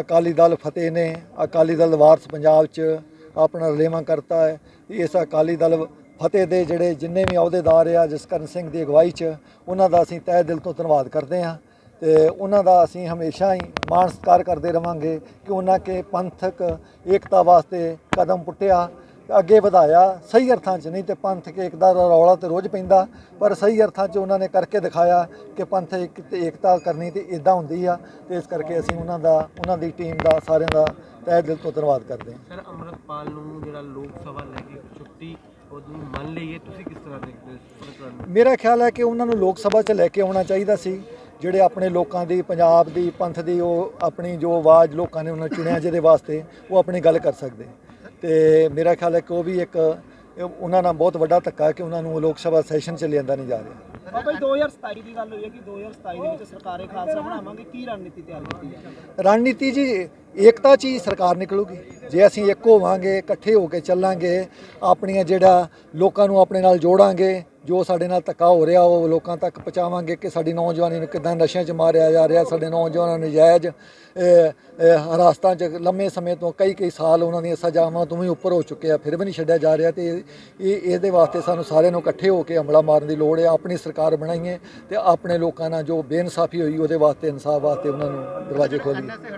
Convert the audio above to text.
ਅਕਾਲੀ ਦਲ ਫਤਿਹ ਨੇ, ਅਕਾਲੀ ਦਲ ਵਾਰਸ ਪੰਜਾਬ 'ਚ ਆਪਣਾ ਰਲੇਵਾਂ ਕਰਤਾ ਹੈ। ਇਸ ਅਕਾਲੀ ਦਲ ਫਤਿਹ ਦੇ ਜਿਹੜੇ ਜਿੰਨੇ ਵੀ ਅਹੁਦੇਦਾਰ ਆ, ਜਸਕਰਨ ਸਿੰਘ ਦੀ ਅਗਵਾਈ 'ਚ, ਉਹਨਾਂ ਦਾ ਅਸੀਂ ਤਹਿ ਦਿਲ ਤੋਂ ਧੰਨਵਾਦ ਕਰਦੇ ਹਾਂ ਤੇ ਉਹਨਾਂ ਦਾ ਅਸੀਂ ਹਮੇਸ਼ਾ ਹੀ ਮਾਣ ਸਤਿਕਾਰ ਕਰਦੇ ਰਵਾਂਗੇ ਕਿ ਉਹਨਾਂ ਕੇ ਪੰਥਕ ਏਕਤਾ ਵਾਸਤੇ ਕਦਮ ਪੁੱਟਿਆ। ਅੱਗੇ ਵਧਾਇਆ ਸਹੀ ਅਰਥਾਂ 'ਚ ਨਹੀਂ ਤੇ ਪੰਥਕ ਏਕਤਾ ਦਾ ਰੌਲਾ ਤੇ ਰੋਜ਼ ਪੈਂਦਾ ਪਰ ਸਹੀ ਅਰਥਾਂ 'ਚ ਉਹਨਾਂ ਨੇ ਕਰਕੇ ਦਿਖਾਇਆ ਕਿ ਪੰਥ ਤੇ ਏਕਤਾ ਕਰਨੀ ਤੇ ਇਦਾਂ ਹੁੰਦੀ ਆ ਤੇ ਇਸ ਕਰਕੇ ਅਸੀਂ ਉਹਨਾਂ ਦਾ ਉਹਨਾਂ ਦੀ ਟੀਮ ਦਾ ਸਾਰਿਆਂ ਦਾ ਤਹਿ ਦਿਲ ਤੋਂ ਧੰਨਵਾਦ ਕਰਦੇ ਹਾਂ ਸਰ ਅਮਰਤਪਾਲ ਨੂੰ ਜਿਹੜਾ ਲੋਕ ਸਭਾ ਲੈ ਕੇ ਛੁੱਟੀ ਉਹਨੂੰ ਮੰਨ ਲਈਏ ਤੁਸੀਂ ਕਿਸ ਤਰ੍ਹਾਂ ਦੇਖਦੇ ਹੋ? ਮੇਰਾ ਖਿਆਲ ਹੈ ਕਿ ਉਹਨਾਂ ਨੂੰ ਲੋਕ ਸਭਾ 'ਚ ਲੈ ਕੇ ਆਉਣਾ ਚਾਹੀਦਾ ਸੀ ਜਿਹੜੇ ਆਪਣੇ ਲੋਕਾਂ ਦੀ ਪੰਜਾਬ ਦੀ ਪੰਥ ਦੀ ਉਹ ਆਪਣੀ ਜੋ ਆਵਾਜ਼ ਲੋਕਾਂ ਨੇ ਉਹਨਾਂ ਚੁਣਿਆ ਜਿਹਦੇ ਵਾਸਤੇ ਉਹ ਆਪਣੀ ਗੱਲ ਕਰ ਸਕਦੇ ਤੇ ਮੇਰਾ ਖਿਆਲ ਹੈ ਕਿ ਉਹ ਵੀ ਇੱਕ ਉਹਨਾਂ ਨਾਲ ਬਹੁਤ ਵੱਡਾ ਧੱਕਾ ਕਿ ਉਹਨਾਂ ਨੂੰ ਲੋਕ ਸਭਾ ਸੈਸ਼ਨ 'ਚ ਲਿਆਂਦਾ ਨਹੀਂ ਜਾ ਰਿਹਾ। ਬਾਬਾ ਜੀ 2027 ਦੀ ਗੱਲ ਹੋਈ ਹੈ ਕਿ 2027 ਦੇ ਵਿੱਚ ਸਰਕਾਰੇ ਖਾਲਸਾ ਬਣਾਵਾਂਗੇ। ਕੀ ਰਣਨੀਤੀ ਤਿਆਰ ਕੀਤੀ ਹੈ? ਰਣਨੀਤੀ ਜੀ ਏਕਤਾ 'ਚ ਹੀ ਸਰਕਾਰ ਨਿਕਲੂਗੀ। ਜੇ ਅਸੀਂ ਇੱਕ ਹੋਵਾਂਗੇ ਇਕੱਠੇ ਹੋ ਕੇ ਚੱਲਾਂਗੇ ਆਪਣੀਆਂ ਜਿਹੜਾ ਲੋਕਾਂ ਨੂੰ ਆਪਣੇ ਨਾਲ ਜੋੜਾਂਗੇ ਜੋ ਸਾਡੇ ਨਾਲ ਧੱਕਾ ਹੋ ਰਿਹਾ ਉਹ ਲੋਕਾਂ ਤੱਕ ਪਹੁੰਚਾਵਾਂਗੇ ਕਿ ਸਾਡੀ ਨੌਜਵਾਨੀ ਨੂੰ ਕਿਦਾਂ ਨਸ਼ਿਆਂ 'ਚ ਮਾਰਿਆ ਜਾ ਰਿਹਾ ਸਾਡੇ ਨੌਜਵਾਨਾਂ ਨੂੰ ਨਜਾਇਜ਼ ਅਹ, ਹਰਾਸਤਾਂ 'ਚ ਲੰਮੇ ਸਮੇਂ ਤੋਂ ਕਈ ਕਈ ਸਾਲ ਉਹਨਾਂ ਦੀਆਂ ਸਜ਼ਾਵਾਂ ਤੋਂ ਵੀ ਉੱਪਰ ਹੋ ਚੁੱਕੇ ਆ ਫਿਰ ਵੀ ਨਹੀਂ ਛੱਡਿਆ ਜਾ ਰਿਹਾ ਤੇ ਇਹ ਇਹਦੇ ਵਾਸਤੇ ਸਾਨੂੰ ਸਾਰਿਆਂ ਨੂੰ ਇਕੱਠੇ ਹੋ ਕੇ ਹਮਲਾ ਮਾਰਨ ਦੀ ਲੋੜ ਹੈ ਆਪਣੀ ਸਰਕਾਰ ਬਣਾਈਏ ਤੇ ਆਪਣੇ ਲੋਕਾਂ ਨਾਲ ਜੋ ਬੇਇਨਸਾਫੀ ਹੋਈ ਉਹਦੇ ਵਾਸਤੇ ਇਨਸਾਫ ਵਾਸਤੇ ਉਹਨਾਂ ਨੂੰ ਦਰਵਾਜ਼ੇ ਖੋਲ੍ਹੀਏ